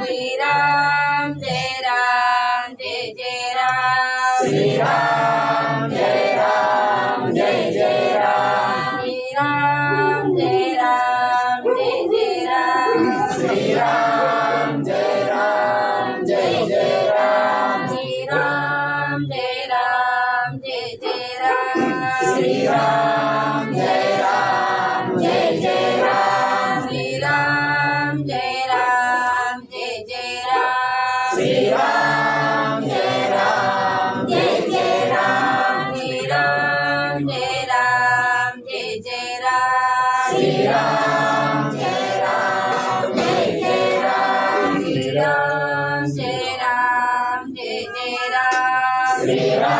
Sri Ram, Sri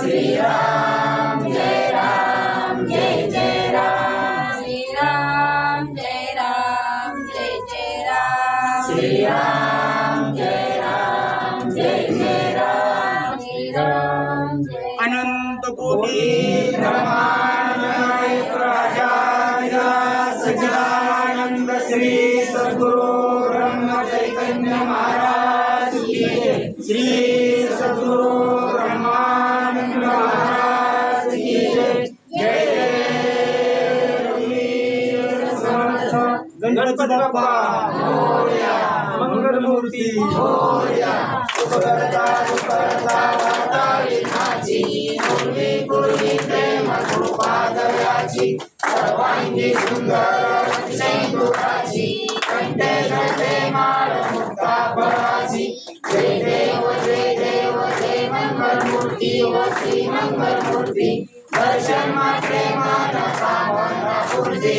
Shriram जय राम जय जय राम। जय राम जय जय राम। जय राम राम। श्रीराम अनंत राजा सजानंद श्री सद्गुरु ब्रह्म चैतन्य महाराज श्री बप्पा मंगलमूर्ती करता करता वाता विनाची पूर्वी पूर्वी प्रेम कृपा दयाची सर्वांगी सुंदर अतिशय दुःखाची कंठे कंठे माळ मुक्ता फळाची जय. देव जय देव जय मंगलमूर्ती व श्री मंगलमूर्ती दर्शन मात्रे मानसा वनपूर्ती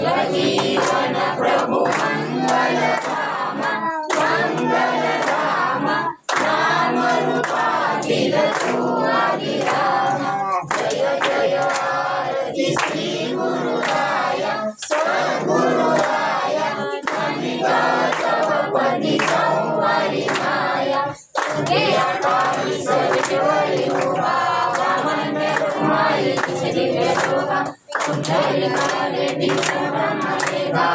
सर्वजीव जय काले विश्वकर्मा देवा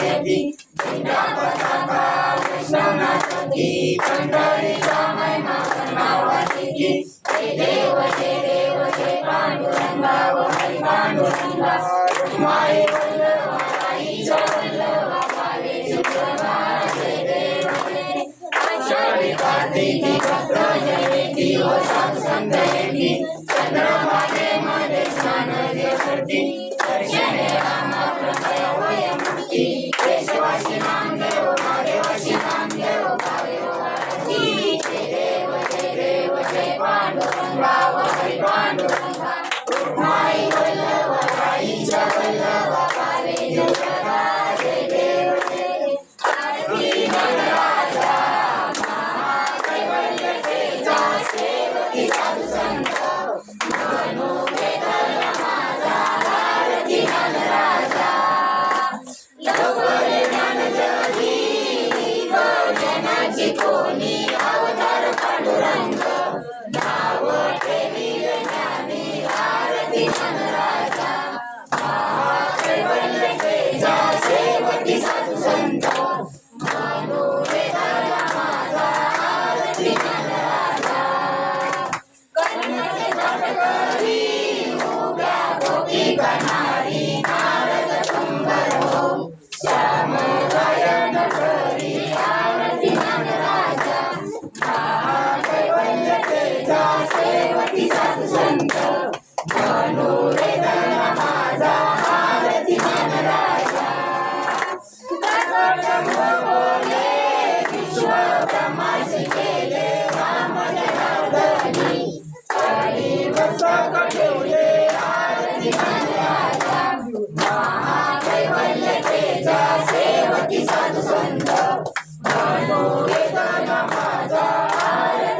Devi, Vrindavata Krishna Matati, Pandari Samai Matanavati Ki, Jai Deva, Jai Deva, Jai Panduranga, Vahai Panduranga, Mahi Vallava, Mahi Javallava, Mahi Jukrava, Jai Deva, Jai Deva, Jai Deva, Jai Deva, Jai Deva,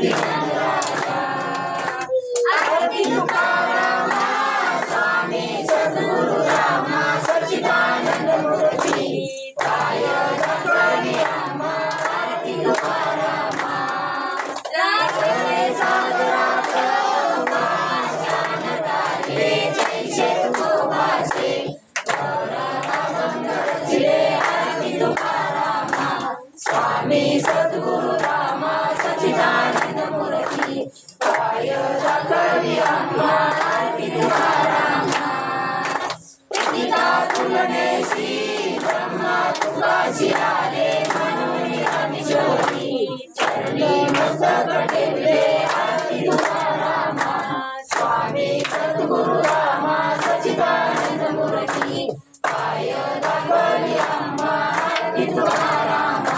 Yeah. Guru Rama Sachidananda Murti Payada Kali Amma Arati Dwarama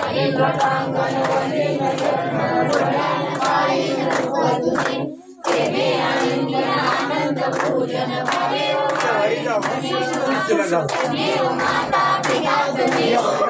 Kalindra Tanganu Vandina Yerma Uran Kalindra Kodhuni Kebe Anindra Ananda Pujana Pariyo Kari Namo Sushu Sushu Sushu Sushu Sushu Sushu Sushu Sushu Sushu Sushu Sushu Sushu Sushu Sushu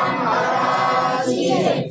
Amen.